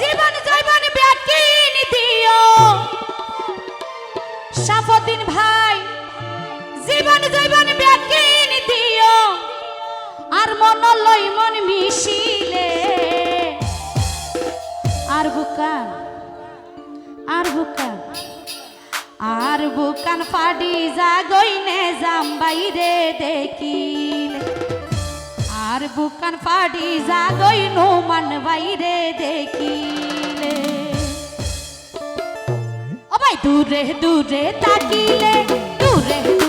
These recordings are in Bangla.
জীবন জৈবন ব্যাকিন দিও সাফদিন ভাই, জীবন জৈবন ব্যাকিন দিও আর মন লই মন মিশিলে। আর বুকান আর বুকান আর বুকান ফাডি জাগইনে যাম বাইরে দেখিলে। আর বুকান ফাডি জাগই মান বাইরে দেখিলে। দূরে দূরে তাকিলে দূরে দূরে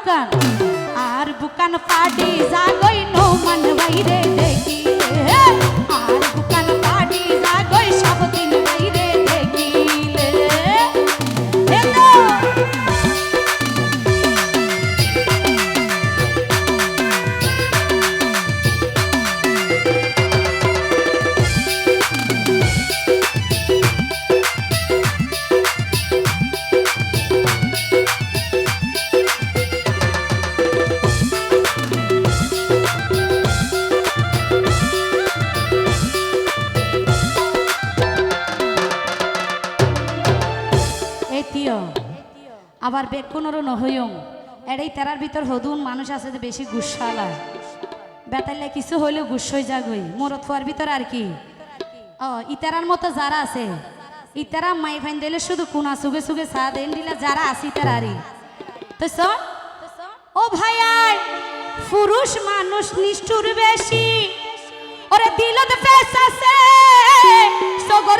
আর বুকান আর বুকান পাডি জাগই নো মন বাইরে দেখিলে এটিও। আবার বেকুনেরও নহইম এড়াই তারার ভিতর হদুন মানুষ আছে যে বেশি গুসালা বেতাইলে কিছু হইলেও গুস হয়ে যাগই মোরত ফুয়ার ভিতর আর কি? ও ইতারার মতো যারা আছে। ইতারা মাই ফাইন দিলে শুধু কুনা সুগে সুগে চা দেন দিলে যারা আছে ইতারারি তো ও ভাই আয় পুরুষ মানুষ নিষ্ঠুর বেশি। ওরে দিলত ফেস আছে। সগর মারি